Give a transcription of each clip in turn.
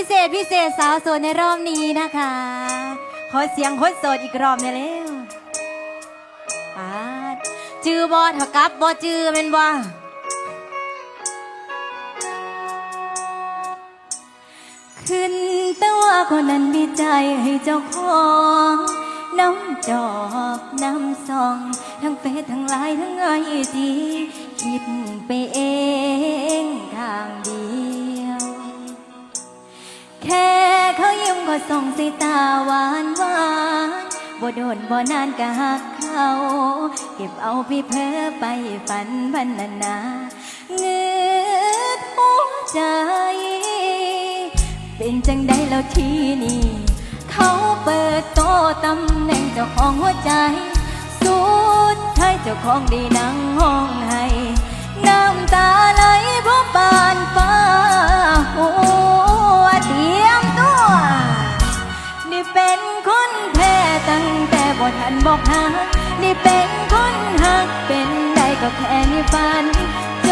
พิเศษพิเศษสาวโสดในรอบนี้นะคะ ขอเสียงคนโสดอีกรอบหน่อยเร็วปาดจือบอถกับบอจือเป็นบ่ขึ้นต่ว่าคนนั้นมีใจให้เจ้าของน้ำจอกน้ำซอง ทั้งเฟซทั้งไลน์ทั้งไอจีคิดไปเองข้างเดี ก็ส่งสายตาหวานหวานบ่โดนบ่นานก็หักเขา เก็บเอาพี่เพ้อไปฝันพันนานาเงือดหัวใจ เป็นจังได้แล้วทีนี้เขาเปิดโตะตำแหน่งเจ้าของหัวใจ สุดท้ายเจ้าของได้นั่งห้องให้น้ำตาไหล บ่ทันบอกหานี่เป็นคนหักเป็นได้ก็แค่ในฝัน จ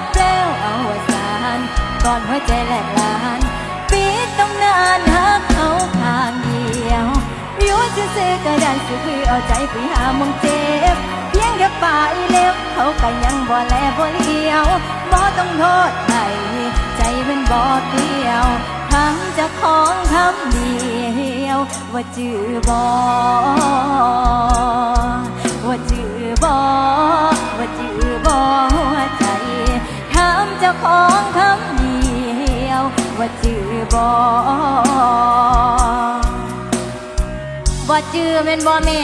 บแล้วเอาสานก่อนหัวใจแหลกลานปิดตำนานหักเขาข้างเดียวอยู่ซื่อๆก็ได้สิคือเอาใจไปหามองเจ็บเพียงแค่ปลายเล็บเขาก็ยังบ่แลบ่เลี้ยวบ่ต้องโทษใครใจมันบ่เดียวทำจะของคำเดีย ว่าจือบ่ว่าจือบ่ว่าจือบ่หัวใจถามเจ้าของคำเดียว ว่าจือบ่บ่จือเป็นบ่แม่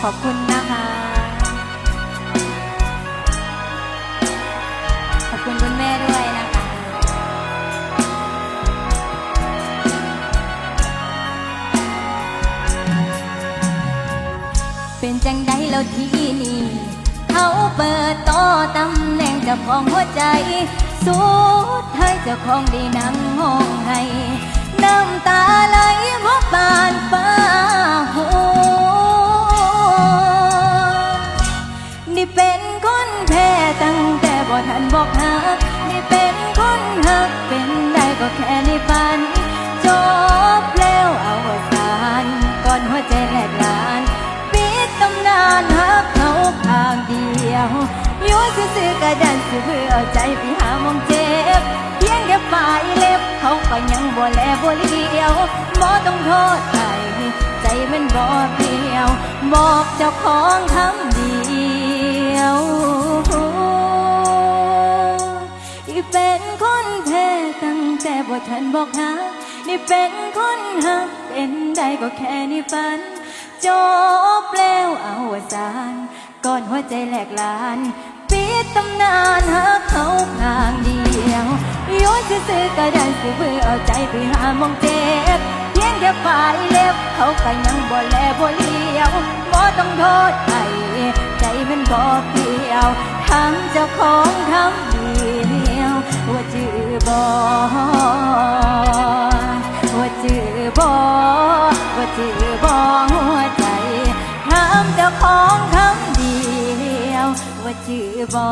ขอบคุณนะคะ จังใดแล้วที่นี่เขาเปิดต่อตำแหน่งเจ้าของหัวใจ สุดท้ายเจ้าของได้นั่งห้องให้น้ำตาไหลเพราะบานฟ้าหัว ซื่อๆกระดันสิเพื่อเอาใจไปหามองเจ็บ เพียงแค่ปลายเล็บ เขาก็ยังบ่แลบ่เลี้ยวบ่ต้องโทษใครใจมันบ่เปลี่ยว บอกเจ้าของคำเดียวที่เป็นคนแพ้ตั้งแต่บ่ทันบอกหานี่เป็นคนหักเป็นได้ก็แค่ในฝัน จบแล้วเอาสานก่อนหัวใจแหลกลาน ตำนานหักเขาข้างเดียวโยนซื่อๆก็ได้สิเพื่อเอาใจไปหามองเจ็บเพียงแค่ปลายเล็บเขาก็ยังบ่แลบ่เลี้ยวบ่ต้องโทษใครใจมันบ่เปลี่ยวทั้งเจ้าของคำเดียวว่าจือบ่ว่าจือบ่ว่าจือบ่ จือบ่